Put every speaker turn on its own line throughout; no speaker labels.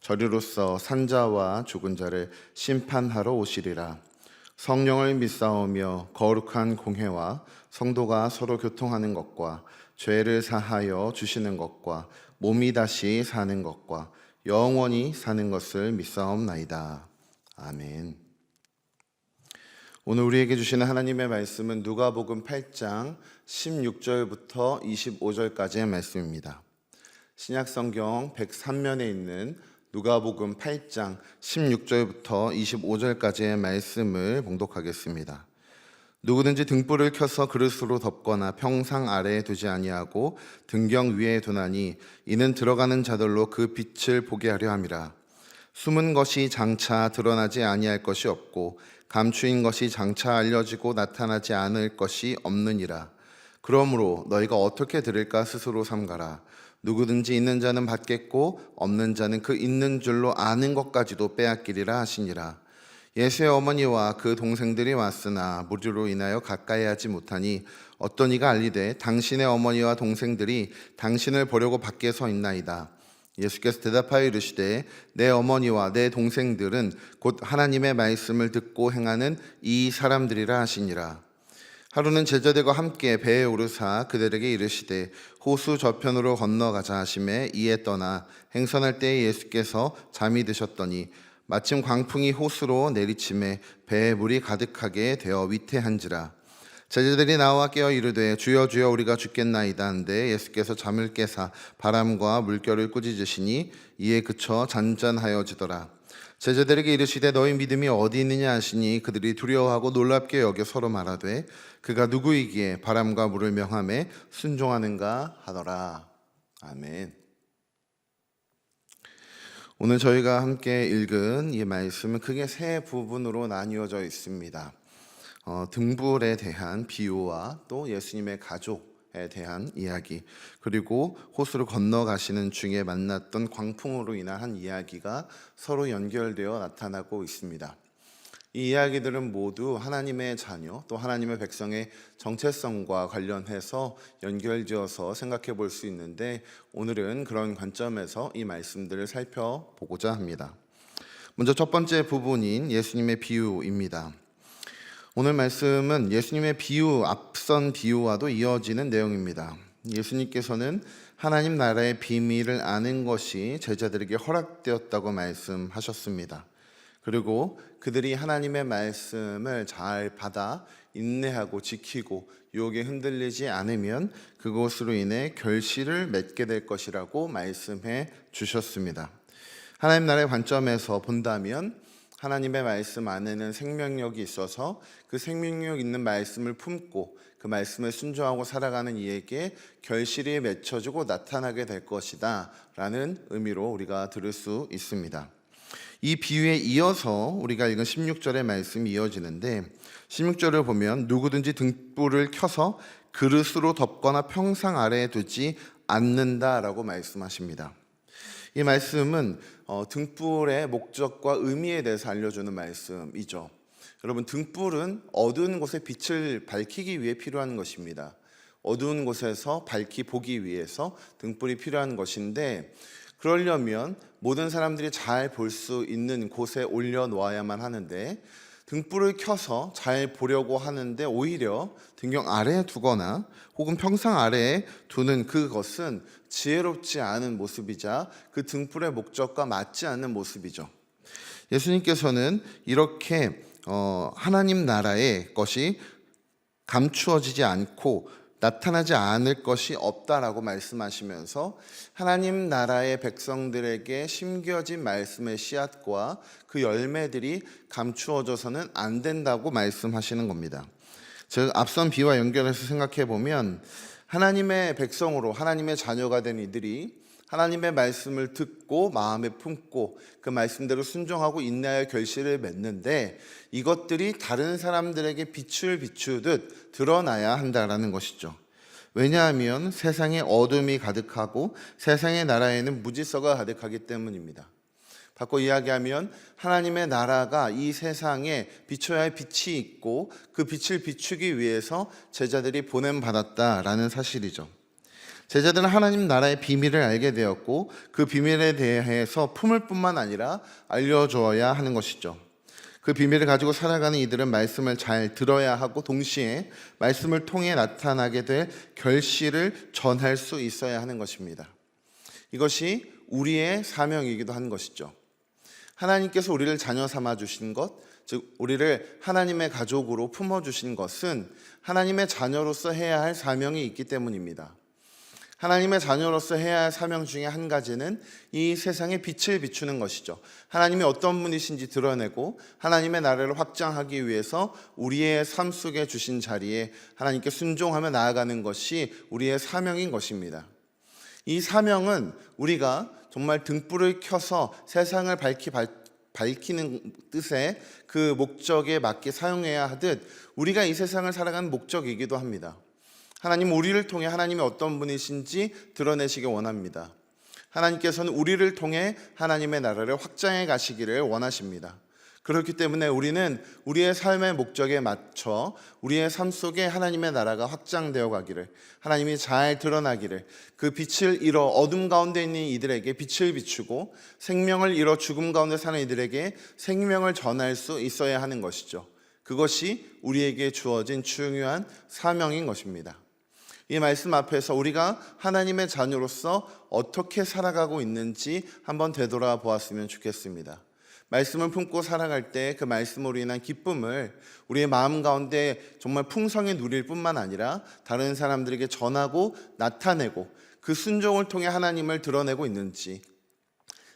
저리로서 산자와 죽은 자를 심판하러 오시리라. 성령을 믿사오며 거룩한 공회와 성도가 서로 교통하는 것과 죄를 사하여 주시는 것과 몸이 다시 사는 것과 영원히 사는 것을 믿사옵나이다. 아멘. 오늘 우리에게 주시는 하나님의 말씀은 누가복음 8장 16절부터 25절까지의 말씀입니다. 신약 성경 103면에 있는 누가복음 8장 16절부터 25절까지의 말씀을 봉독하겠습니다. 누구든지 등불을 켜서 그릇으로 덮거나 평상 아래에 두지 아니하고 등경 위에 두나니 이는 들어가는 자들로 그 빛을 보게 하려 함이라. 숨은 것이 장차 드러나지 아니할 것이 없고 감추인 것이 장차 알려지고 나타나지 않을 것이 없느니라. 그러므로 너희가 어떻게 들을까 스스로 삼가라. 누구든지 있는 자는 받겠고 없는 자는 그 있는 줄로 아는 것까지도 빼앗기리라 하시니라. 예수의 어머니와 그 동생들이 왔으나 무리로 인하여 가까이 하지 못하니 어떤 이가 알리되 당신의 어머니와 동생들이 당신을 보려고 밖에 서 있나이다. 예수께서 대답하여 이르시되 내 어머니와 내 동생들은 곧 하나님의 말씀을 듣고 행하는 이 사람들이라 하시니라. 하루는 제자들과 함께 배에 오르사 그들에게 이르시되 호수 저편으로 건너가자 하심에 이에 떠나 행선할 때에 예수께서 잠이 드셨더니 마침 광풍이 호수로 내리침에 배에 물이 가득하게 되어 위태한지라. 제자들이 나와 깨어 이르되 주여 주여 우리가 죽겠나이다 한데 예수께서 잠을 깨사 바람과 물결을 꾸짖으시니 이에 그쳐 잔잔하여지더라 제자들에게 이르시되 너희 믿음이 어디 있느냐 하시니 그들이 두려워하고 놀랍게 여겨 서로 말하되 그가 누구이기에 바람과 물을 명함에 순종하는가 하더라 아멘. 오늘 저희가 함께 읽은 이 말씀은 크게 세 부분으로 나뉘어져 있습니다. 어, 등불에 대한 비유와 또 예수님의 가족에 대한 이야기 그리고 호수를 건너가시는 중에 만났던 광풍으로 인한 한 이야기가 서로 연결되어 나타나고 있습니다. 이 이야기들은 모두 하나님의 자녀 또 하나님의 백성의 정체성과 관련해서 연결지어서 생각해 볼 수 있는데 오늘은 그런 관점에서 이 말씀들을 살펴보고자 합니다. 먼저 첫 번째 부분인 예수님의 비유입니다. 오늘 말씀은 예수님의 비유, 앞선 비유와도 이어지는 내용입니다. 예수님께서는 하나님 나라의 비밀을 아는 것이 제자들에게 허락되었다고 말씀하셨습니다. 그리고 그들이 하나님의 말씀을 잘 받아 인내하고 지키고 유혹에 흔들리지 않으면 그것으로 인해 결실을 맺게 될 것이라고 말씀해 주셨습니다. 하나님 나라의 관점에서 본다면 하나님의 말씀 안에는 생명력이 있어서 그 생명력 있는 말씀을 품고 그 말씀에 순종하고 살아가는 이에게 결실이 맺혀지고 나타나게 될 것이다 라는 의미로 우리가 들을 수 있습니다. 이 비유에 이어서 우리가 읽은 16절의 말씀이 이어지는데 16절을 보면 누구든지 등불을 켜서 그릇으로 덮거나 평상 아래에 두지 않는다라고 말씀하십니다. 이 말씀은 어, 등불의 목적과 의미에 대해서 알려주는 말씀이죠. 여러분 등불은 어두운 곳에 빛을 밝히기 위해 필요한 것입니다. 어두운 곳에서 밝히 보기 위해서 등불이 필요한 것인데 그러려면 모든 사람들이 잘 볼 수 있는 곳에 올려 놓아야만 하는데 등불을 켜서 잘 보려고 하는데 오히려 등경 아래에 두거나 혹은 평상 아래에 두는 그것은 지혜롭지 않은 모습이자 그 등불의 목적과 맞지 않는 모습이죠. 예수님께서는 이렇게 어, 하나님 나라의 것이 감추어지지 않고 나타나지 않을 것이 없다라고 말씀하시면서 하나님 나라의 백성들에게 심겨진 말씀의 씨앗과 그 열매들이 감추어져서는 안 된다고 말씀하시는 겁니다. 즉 앞선 비와 연결해서 생각해 보면 하나님의 백성으로 하나님의 자녀가 된 이들이 하나님의 말씀을 듣고 마음에 품고 그 말씀대로 순종하고 인내하여 결실을 맺는데 이것들이 다른 사람들에게 빛을 비추듯 드러나야 한다라는 것이죠. 왜냐하면 세상에 어둠이 가득하고 세상의 나라에는 무지서가 가득하기 때문입니다. 바꿔 이야기하면 하나님의 나라가 이 세상에 비춰야 할 빛이 있고 그 빛을 비추기 위해서 제자들이 보냄 받았다라는 사실이죠. 제자들은 하나님 나라의 비밀을 알게 되었고 그 비밀에 대해서 품을 뿐만 아니라 알려주어야 하는 것이죠. 그 비밀을 가지고 살아가는 이들은 말씀을 잘 들어야 하고 동시에 말씀을 통해 나타나게 될 결실을 전할 수 있어야 하는 것입니다. 이것이 우리의 사명이기도 한 것이죠. 하나님께서 우리를 자녀 삼아 주신 것, 즉 우리를 하나님의 가족으로 품어 주신 것은 하나님의 자녀로서 해야 할 사명이 있기 때문입니다. 하나님의 자녀로서 해야 할 사명 중에 한 가지는 이 세상에 빛을 비추는 것이죠. 하나님이 어떤 분이신지 드러내고 하나님의 나라를 확장하기 위해서 우리의 삶 속에 주신 자리에 하나님께 순종하며 나아가는 것이 우리의 사명인 것입니다. 이 사명은 우리가 정말 등불을 켜서 세상을 밝히 밝, 밝히는 뜻의 그 목적에 맞게 사용해야 하듯 우리가 이 세상을 살아가는 목적이기도 합니다. 하나님 우리를 통해 하나님이 어떤 분이신지 드러내시기 원합니다. 하나님께서는 우리를 통해 하나님의 나라를 확장해 가시기를 원하십니다. 그렇기 때문에 우리는 우리의 삶의 목적에 맞춰 우리의 삶 속에 하나님의 나라가 확장되어 가기를 하나님이 잘 드러나기를 그 빛을 잃어 어둠 가운데 있는 이들에게 빛을 비추고 생명을 잃어 죽음 가운데 사는 이들에게 생명을 전할 수 있어야 하는 것이죠. 그것이 우리에게 주어진 중요한 사명인 것입니다. 이 말씀 앞에서 우리가 하나님의 자녀로서 어떻게 살아가고 있는지 한번 되돌아 보았으면 좋겠습니다. 말씀을 품고 살아갈 때 그 말씀으로 인한 기쁨을 우리의 마음 가운데 정말 풍성히 누릴 뿐만 아니라 다른 사람들에게 전하고 나타내고 그 순종을 통해 하나님을 드러내고 있는지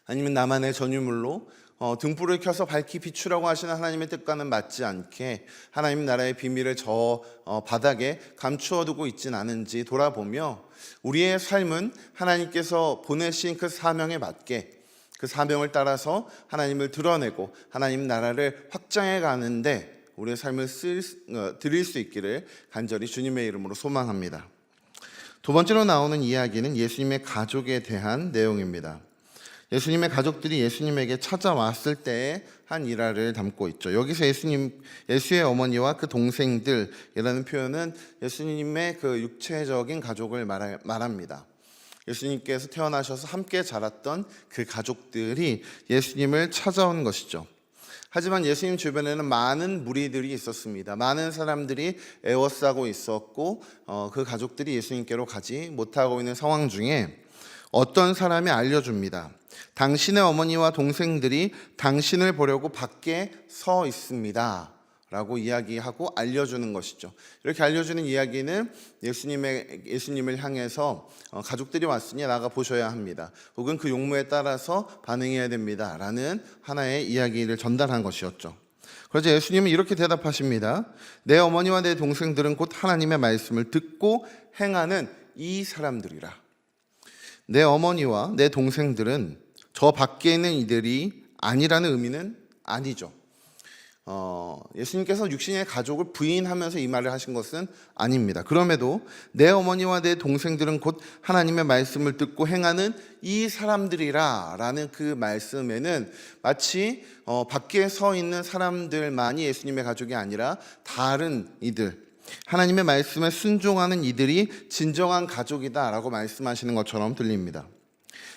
아니면 나만의 전유물로 어, 등불을 켜서 밝히 비추라고 하시는 하나님의 뜻과는 맞지 않게 하나님 나라의 비밀을 저 어, 바닥에 감추어 두고 있진 않은지 돌아보며 우리의 삶은 하나님께서 보내신 그 사명에 맞게 그 사명을 따라서 하나님을 드러내고 하나님 나라를 확장해 가는데 우리의 삶을 쓸, 어, 드릴 수 있기를 간절히 주님의 이름으로 소망합니다. 두 번째로 나오는 이야기는 예수님의 가족에 대한 내용입니다. 예수님의 가족들이 예수님에게 찾아왔을 때의 한 일화를 담고 있죠. 여기서 예수님, 예수의 어머니와 그 동생들이라는 표현은 예수님의 그 육체적인 가족을 말합니다. 예수님께서 태어나셔서 함께 자랐던 그 가족들이 예수님을 찾아온 것이죠. 하지만 예수님 주변에는 많은 무리들이 있었습니다. 많은 사람들이 애워싸고 있었고 어, 그 가족들이 예수님께로 가지 못하고 있는 상황 중에 어떤 사람이 알려줍니다. 당신의 어머니와 동생들이 당신을 보려고 밖에 서 있습니다. 라고 이야기하고 알려주는 것이죠. 이렇게 알려주는 이야기는 예수님의, 예수님을 향해서 어, 가족들이 왔으니 나가 보셔야 합니다. 혹은 그 용무에 따라서 반응해야 됩니다. 라는 하나의 이야기를 전달한 것이었죠. 그래서 예수님은 이렇게 대답하십니다. 내 어머니와 내 동생들은 곧 하나님의 말씀을 듣고 행하는 이 사람들이라. 내 어머니와 내 동생들은 저 밖에 있는 이들이 아니라는 의미는 아니죠. 어, 예수님께서 육신의 가족을 부인하면서 이 말을 하신 것은 아닙니다. 그럼에도 내 어머니와 내 동생들은 곧 하나님의 말씀을 듣고 행하는 이 사람들이라 라는 그 말씀에는 마치 어, 밖에 서 있는 사람들만이 예수님의 가족이 아니라 다른 이들, 하나님의 말씀에 순종하는 이들이 진정한 가족이다라고 말씀하시는 것처럼 들립니다.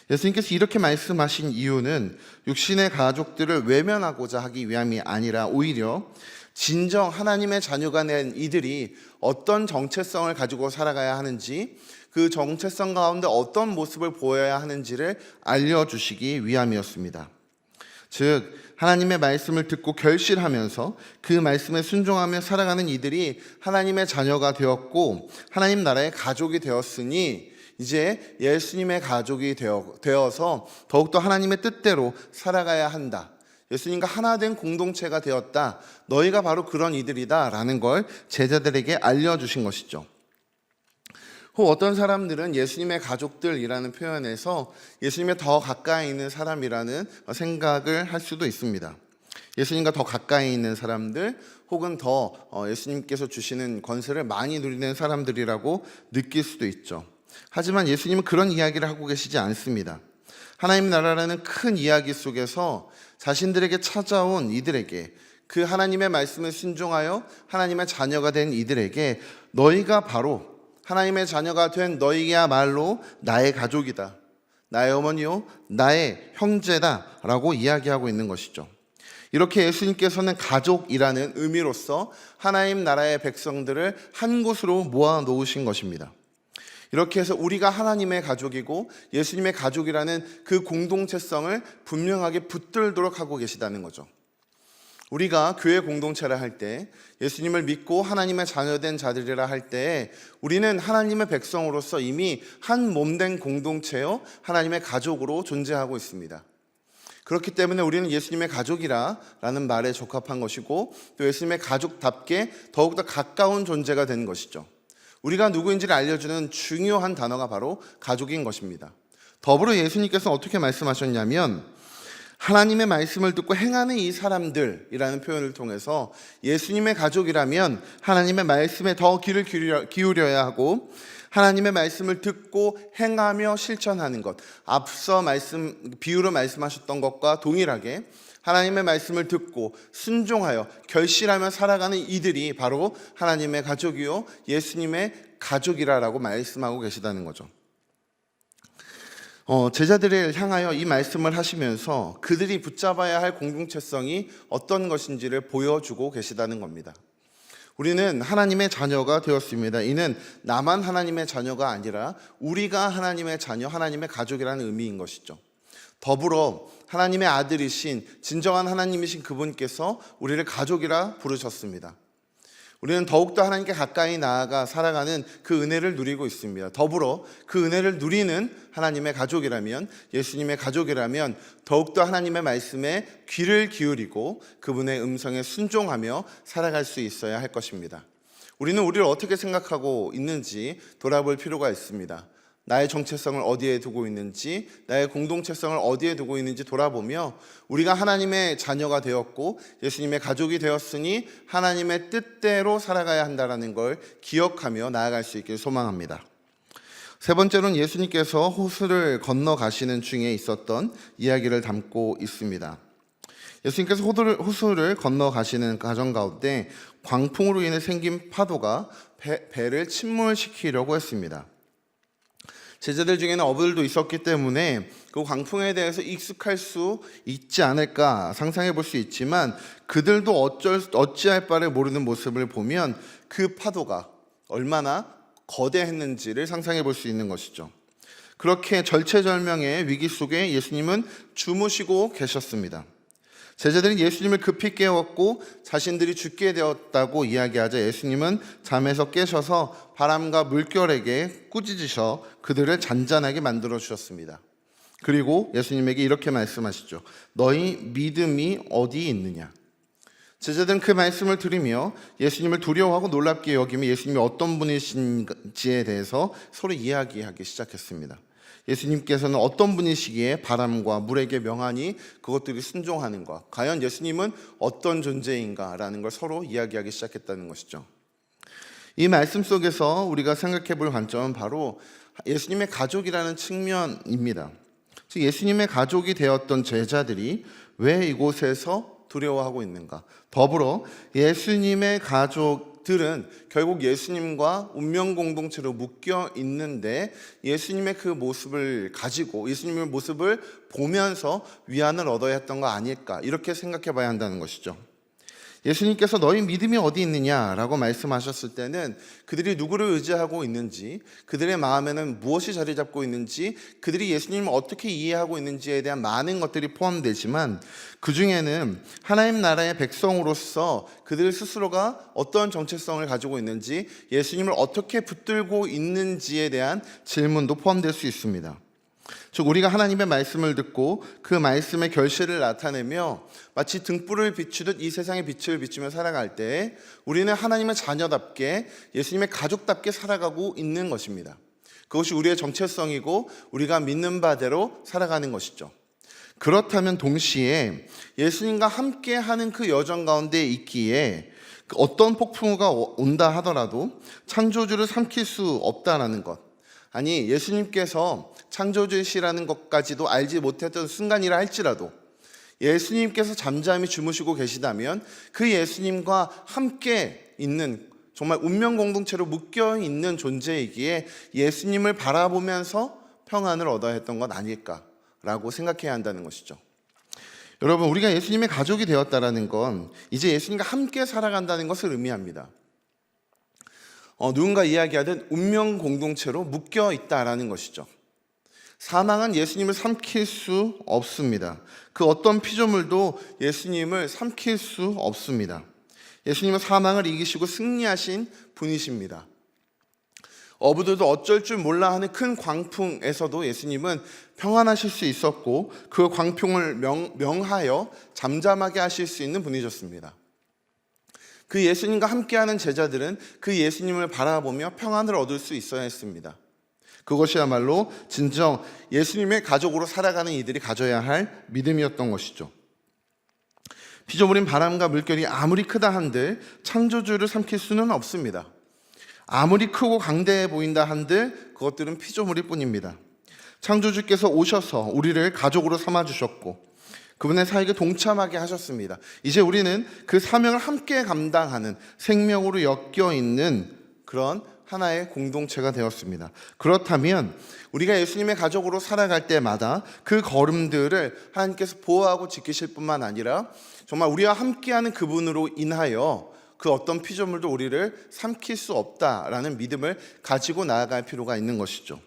예수님께서 이렇게 말씀하신 이유는 육신의 가족들을 외면하고자 하기 위함이 아니라 오히려 진정 하나님의 자녀가 된 이들이 어떤 정체성을 가지고 살아가야 하는지 그 정체성 가운데 어떤 모습을 보여야 하는지를 알려주시기 위함이었습니다. 즉, 하나님의 말씀을 듣고 결실하면서 그 말씀에 순종하며 살아가는 이들이 하나님의 자녀가 되었고 하나님 나라의 가족이 되었으니 이제 예수님의 가족이 되어, 되어 서 더욱더 하나님의 뜻대로 살아가야 한다. 예수님과 하나 된 공동체가 되었다. 너희가 바로 그런 이들이다. 라는 걸 제자들에게 알려주신 것이죠. 혹 어떤 사람들은 예수님의 가족들이라는 표현에서 예수님에 더 가까이 있는 사람이라는 생각을 할 수도 있습니다. 예수님과 더 가까이 있는 사람들 혹은 더 어, 예수님께서 주시는 권세를 많이 누리는 사람들이라고 느낄 수도 있죠. 하지만 예수님은 그런 이야기를 하고 계시지 않습니다. 하나님 나라라는 큰 이야기 속에서 자신들에게 찾아온 이들에게 그 하나님의 말씀을 순종하여 하나님의 자녀가 된 이들에게 너희가 바로 하나님의 자녀가 된 너희야말로 나의 가족이다. 나의 어머니요, 나의 형제다 라고 이야기하고 있는 것이죠. 이렇게 예수님께서는 가족이라는 의미로서 하나님 나라의 백성들을 한 곳으로 모아 놓으신 것입니다. 이렇게 해서 우리가 하나님의 가족이고 예수님의 가족이라는 그 공동체성을 분명하게 붙들도록 하고 계시다는 거죠. 우리가 교회 공동체라 할 때 예수님을 믿고 하나님의 자녀된 자들이라 할 때 우리는 하나님의 백성으로서 이미 한 몸된 공동체요 하나님의 가족으로 존재하고 있습니다. 그렇기 때문에 우리는 예수님의 가족이라라는 말에 적합한 것이고 또 예수님의 가족답게 더욱더 가까운 존재가 되는 것이죠. 우리가 누구인지를 알려주는 중요한 단어가 바로 가족인 것입니다. 더불어 예수님께서 어떻게 말씀하셨냐면 하나님의 말씀을 듣고 행하는 이 사람들이라는 표현을 통해서 예수님의 가족이라면 하나님의 말씀에 더 귀를 기울여, 기울여야 하고 하나님의 말씀을 듣고 행하며 실천하는 것. 앞서 말씀 비유로 말씀하셨던 것과 동일하게 하나님의 말씀을 듣고 순종하여 결실하며 살아가는 이들이 바로 하나님의 가족이요 예수님의 가족이라라고 말씀하고 계시다는 거죠. 어, 제자들을 향하여 이 말씀을 하시면서 그들이 붙잡아야 할 공동체성이 어떤 것인지를 보여주고 계시다는 겁니다. 우리는 하나님의 자녀가 되었습니다. 이는 나만 하나님의 자녀가 아니라 우리가 하나님의 자녀, 하나님의 가족이라는 의미인 것이죠. 더불어 하나님의 아들이신 진정한 하나님이신 그분께서 우리를 가족이라 부르셨습니다. 우리는 더욱더 하나님께 가까이 나아가 살아가는 그 은혜를 누리고 있습니다. 더불어 그 은혜를 누리는 하나님의 가족이라면 예수님의 가족이라면 더욱더 하나님의 말씀에 귀를 기울이고 그분의 음성에 순종하며 살아갈 수 있어야 할 것입니다. 우리는 우리를 어떻게 생각하고 있는지 돌아볼 필요가 있습니다. 나의 정체성을 어디에 두고 있는지, 나의 공동체성을 어디에 두고 있는지 돌아보며 우리가 하나님의 자녀가 되었고 예수님의 가족이 되었으니 하나님의 뜻대로 살아가야 한다는 걸 기억하며 나아갈 수 있길 소망합니다. 세 번째로는 예수님께서 호수를 건너가시는 중에 있었던 이야기를 담고 있습니다. 예수님께서 호수를, 건너가시는 과정 가운데 광풍으로 인해 생긴 파도가 배, 배를 침몰시키려고 했습니다. 제자들 중에는 어부들도 있었기 때문에 그 광풍에 대해서 익숙할 수 있지 않을까 상상해 볼 수 있지만 그들도 어쩔 어찌할 바를 모르는 모습을 보면 그 파도가 얼마나 거대했는지를 상상해 볼 수 있는 것이죠. 그렇게 절체절명의 위기 속에 예수님은 주무시고 계셨습니다. 제자들이 예수님을 급히 깨웠고 자신들이 죽게 되었다고 이야기하자 예수님은 잠에서 깨셔서 바람과 물결에게 꾸짖으셔 그들을 잔잔하게 만들어 주셨습니다. 그리고 예수님에게 이렇게 말씀하시죠. 너희 믿음이 어디 있느냐? 제자들은 그 말씀을 들으며 예수님을 두려워하고 놀랍게 여기며 예수님이 어떤 분이신지에 대해서 서로 이야기하기 시작했습니다. 예수님께서는 어떤 분이시기에 바람과 물에게 명하니 그것들이 순종하는 것. 과연 예수님은 어떤 존재인가라는 걸 서로 이야기하기 시작했다는 것이죠. 이 말씀 속에서 우리가 생각해 볼 관점은 바로 예수님의 가족이라는 측면입니다. 즉 예수님의 가족이 되었던 제자들이 왜 이곳에서 두려워하고 있는가? 더불어 예수님의 가족 들은 결국 예수님과 운명 공동체로 묶여 있는데 예수님의 그 모습을 가지고 예수님의 모습을 보면서 위안을 얻어야 했던 거 아닐까 이렇게 생각해 봐야 한다는 것이죠. 예수님께서 너희 믿음이 어디 있느냐라고 말씀하셨을 때는 그들이 누구를 의지하고 있는지, 그들의 마음에는 무엇이 자리 잡고 있는지, 그들이 예수님을 어떻게 이해하고 있는지에 대한 많은 것들이 포함되지만 그 중에는 하나님 나라의 백성으로서 그들 스스로가 어떤 정체성을 가지고 있는지, 예수님을 어떻게 붙들고 있는지에 대한 질문도 포함될 수 있습니다. 즉 우리가 하나님의 말씀을 듣고 그 말씀의 결실을 나타내며 마치 등불을 비추듯 이 세상의 빛을 비추며 살아갈 때 우리는 하나님의 자녀답게 예수님의 가족답게 살아가고 있는 것입니다. 그것이 우리의 정체성이고 우리가 믿는 바대로 살아가는 것이죠. 그렇다면 동시에 예수님과 함께 하는 그 여정 가운데 있기에 그 어떤 폭풍우가 온다 하더라도 창조주를 삼킬 수 없다라는 것. 아니, 예수님께서 창조주시라는 것까지도 알지 못했던 순간이라 할지라도 예수님께서 잠잠히 주무시고 계시다면 그 예수님과 함께 있는 정말 운명 공동체로 묶여 있는 존재이기에 예수님을 바라보면서 평안을 얻어야 했던 것 아닐까라고 생각해야 한다는 것이죠. 여러분, 우리가 예수님의 가족이 되었다라는 건 이제 예수님과 함께 살아간다는 것을 의미합니다. 어, 누군가 이야기하듯 운명 공동체로 묶여 있다라는 것이죠. 사망은 예수님을 삼킬 수 없습니다. 그 어떤 피조물도 예수님을 삼킬 수 없습니다. 예수님은 사망을 이기시고 승리하신 분이십니다. 어부들도 어쩔 줄 몰라 하는 큰 광풍에서도 예수님은 평안하실 수 있었고 그 광풍을 명, 명하여 잠잠하게 하실 수 있는 분이셨습니다. 그 예수님과 함께하는 제자들은 그 예수님을 바라보며 평안을 얻을 수 있어야 했습니다. 그것이야말로 진정 예수님의 가족으로 살아가는 이들이 가져야 할 믿음이었던 것이죠. 피조물인 바람과 물결이 아무리 크다 한들 창조주를 삼킬 수는 없습니다. 아무리 크고 강대해 보인다 한들 그것들은 피조물일 뿐입니다. 창조주께서 오셔서 우리를 가족으로 삼아 주셨고 그분의 사역에 동참하게 하셨습니다. 이제 우리는 그 사명을 함께 감당하는 생명으로 엮여 있는 그런 하나의 공동체가 되었습니다. 그렇다면 우리가 예수님의 가족으로 살아갈 때마다 그 걸음들을 하나님께서 보호하고 지키실 뿐만 아니라 정말 우리와 함께하는 그분으로 인하여 그 어떤 피조물도 우리를 삼킬 수 없다라는 믿음을 가지고 나아갈 필요가 있는 것이죠.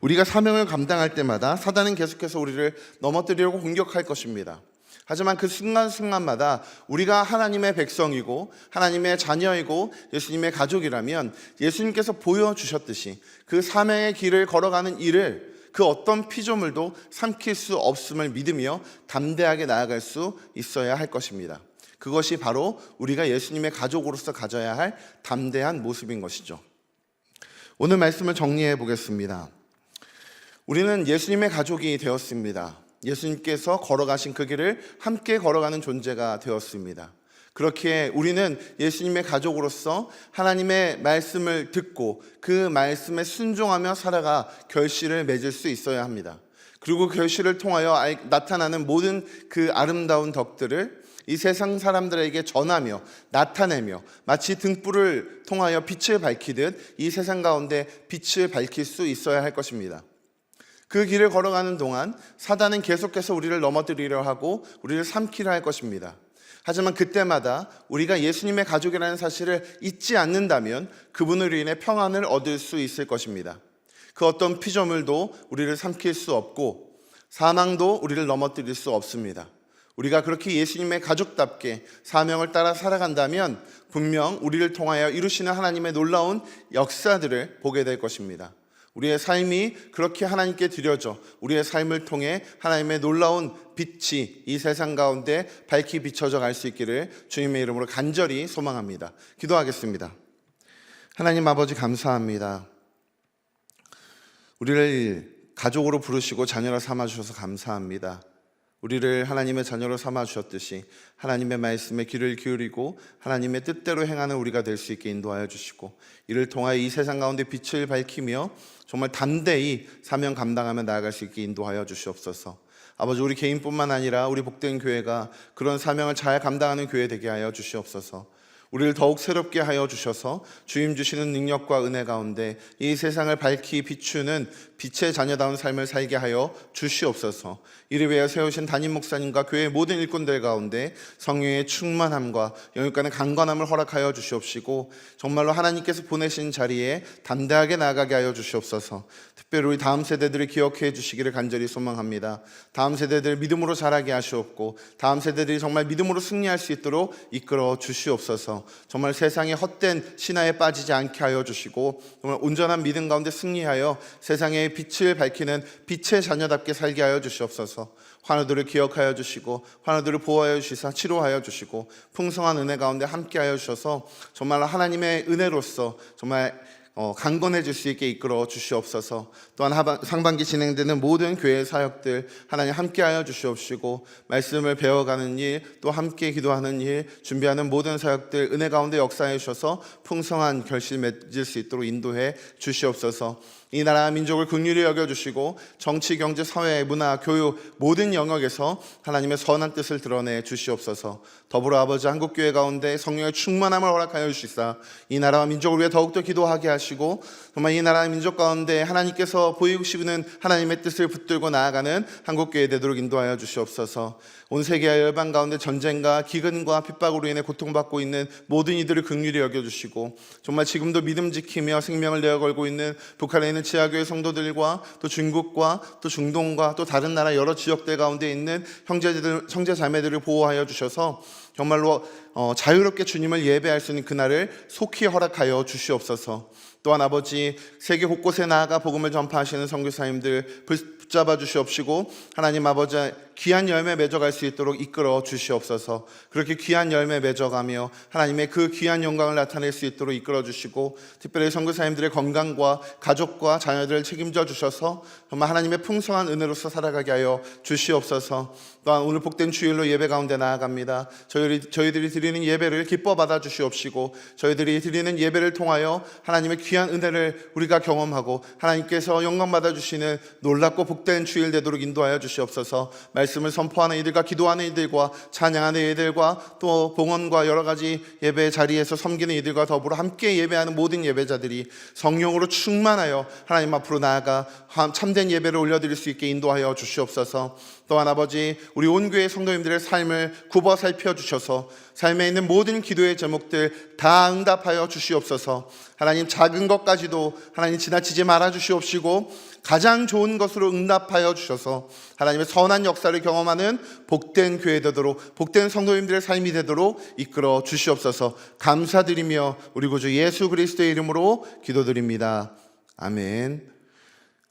우리가 사명을 감당할 때마다 사단은 계속해서 우리를 넘어뜨리려고 공격할 것입니다. 하지만 그 순간순간마다 우리가 하나님의 백성이고 하나님의 자녀이고 예수님의 가족이라면 예수님께서 보여주셨듯이 그 사명의 길을 걸어가는 일을 그 어떤 피조물도 삼킬 수 없음을 믿으며 담대하게 나아갈 수 있어야 할 것입니다. 그것이 바로 우리가 예수님의 가족으로서 가져야 할 담대한 모습인 것이죠. 오늘 말씀을 정리해 보겠습니다. 우리는 예수님의 가족이 되었습니다. 예수님께서 걸어가신 그 길을 함께 걸어가는 존재가 되었습니다. 그렇게 우리는 예수님의 가족으로서 하나님의 말씀을 듣고 그 말씀에 순종하며 살아가 결실을 맺을 수 있어야 합니다. 그리고 결실을 통하여 나타나는 모든 그 아름다운 덕들을 이 세상 사람들에게 전하며 나타내며 마치 등불을 통하여 빛을 밝히듯 이 세상 가운데 빛을 밝힐 수 있어야 할 것입니다. 그 길을 걸어가는 동안 사단은 계속해서 우리를 넘어뜨리려 하고 우리를 삼키려 할 것입니다. 하지만 그때마다 우리가 예수님의 가족이라는 사실을 잊지 않는다면 그분으로 인해 평안을 얻을 수 있을 것입니다. 그 어떤 피조물도 우리를 삼킬 수 없고 사망도 우리를 넘어뜨릴 수 없습니다. 우리가 그렇게 예수님의 가족답게 사명을 따라 살아간다면 분명 우리를 통하여 이루시는 하나님의 놀라운 역사들을 보게 될 것입니다. 우리의 삶이 그렇게 하나님께 드려져 우리의 삶을 통해 하나님의 놀라운 빛이 이 세상 가운데 밝히 비춰져 갈 수 있기를 주님의 이름으로 간절히 소망합니다. 기도하겠습니다. 하나님 아버지 감사합니다. 우리를 가족으로 부르시고 자녀로 삼아 주셔서 감사합니다. 우리를 하나님의 자녀로 삼아 주셨듯이 하나님의 말씀에 귀를 기울이고 하나님의 뜻대로 행하는 우리가 될 수 있게 인도하여 주시고 이를 통하여 이 세상 가운데 빛을 밝히며 정말 담대히 사명 감당하며 나아갈 수 있게 인도하여 주시옵소서. 아버지 우리 개인뿐만 아니라 우리 복된 교회가 그런 사명을 잘 감당하는 교회 되게 하여 주시옵소서. 우리를 더욱 새롭게 하여 주셔서 주임 주시는 능력과 은혜 가운데 이 세상을 밝히 비추는 빛의 자녀다운 삶을 살게 하여 주시옵소서. 이를 위하여 세우신 담임 목사님과 교회 모든 일꾼들 가운데 성령의 충만함과 영육간의 강건함을 허락하여 주시옵시고 정말로 하나님께서 보내신 자리에 담대하게 나아가게 하여 주시옵소서. 특별히 우리 다음 세대들을 기억해 주시기를 간절히 소망합니다. 다음 세대들 믿음으로 자라게 하시옵고 다음 세대들이 정말 믿음으로 승리할 수 있도록 이끌어 주시옵소서. 정말 세상의 헛된 신화에 빠지지 않게 하여 주시고 정말 온전한 믿음 가운데 승리하여 세상의 빛을 밝히는 빛의 자녀답게 살게 하여 주시옵소서. 환우들을 기억하여 주시고 환우들을 보호하여 주시사 치료하여 주시고 풍성한 은혜 가운데 함께 하여 주셔서 정말 하나님의 은혜로서 정말 어, 강건해 질 수 있게 이끌어 주시옵소서. 또한 상반기 진행되는 모든 교회 사역들 하나님 함께하여 주시옵시고 말씀을 배워가는 일, 또 함께 기도하는 일, 준비하는 모든 사역들 은혜 가운데 역사해 주셔서 풍성한 결실 맺을 수 있도록 인도해 주시옵소서. 이 나라 민족을 긍휼히 여겨 주시고 정치, 경제, 사회, 문화, 교육 모든 영역에서 하나님의 선한 뜻을 드러내 주시옵소서. 더불어 아버지 한국 교회 가운데 성령의 충만함을 허락하여 주시사 이 나라와 민족을 위해 더욱더 기도하게 하시고 정말 이 나라 민족 가운데 하나님께서 보이고 싶은 하나님의 뜻을 붙들고 나아가는 한국 교회 되도록 인도하여 주시옵소서. 온 세계와 열방 가운데 전쟁과 기근과 핍박으로 인해 고통받고 있는 모든 이들을 긍휼히 여겨 주시고 정말 지금도 믿음 지키며 생명을 내어 걸고 있는 북한에 있는 지하교회 성도들과 또 중국과 또 중동과 또 다른 나라 여러 지역들 가운데 있는 형제들 형제 자매들을 보호하여 주셔서 정말로 어, 자유롭게 주님을 예배할 수 있는 그날을 속히 허락하여 주시옵소서. 또한 아버지 세계 곳곳에 나아가 복음을 전파하시는 선교사님들 붙잡아 주시옵시고 하나님 아버지 귀한 열매 맺어갈 수 있도록 이끌어 주시옵소서. 그렇게 귀한 열매 맺어가며 하나님의 그 귀한 영광을 나타낼 수 있도록 이끌어 주시고 특별히 선교사님들의 건강과 가족과 자녀들을 책임져 주셔서 정말 하나님의 풍성한 은혜로서 살아가게 하여 주시옵소서. 또한 오늘 복된 주일로 예배 가운데 나아갑니다. 저희들이, 저희들이 드리는 예배를 기뻐 받아 주시옵시고 저희들이 드리는 예배를 통하여 하나님의 귀한 은혜를 우리가 경험하고 하나님께서 영광 받아 주시는 놀랍고 복된 주일 되도록 인도하여 주시옵소서. 말씀을 선포하는 이들과 기도하는 이들과 찬양하는 이들과 또 봉헌과 여러 가지 예배 자리에서 섬기는 이들과 더불어 함께 예배하는 모든 예배자들이 성령으로 충만하여 하나님 앞으로 나아가 참된 예배를 올려드릴 수 있게 인도하여 주시옵소서. 또한 아버지 우리 온 교회 성도님들의 삶을 굽어 살펴 주셔서 삶에 있는 모든 기도의 제목들 다 응답하여 주시옵소서. 하나님 작은 것까지도 하나님 지나치지 말아 주시옵시고 가장 좋은 것으로 응답하여 주셔서 하나님의 선한 역사를 경험하는 복된 교회 되도록 복된 성도님들의 삶이 되도록 이끌어 주시옵소서. 감사드리며 우리 구주 예수 그리스도의 이름으로 기도드립니다. 아멘.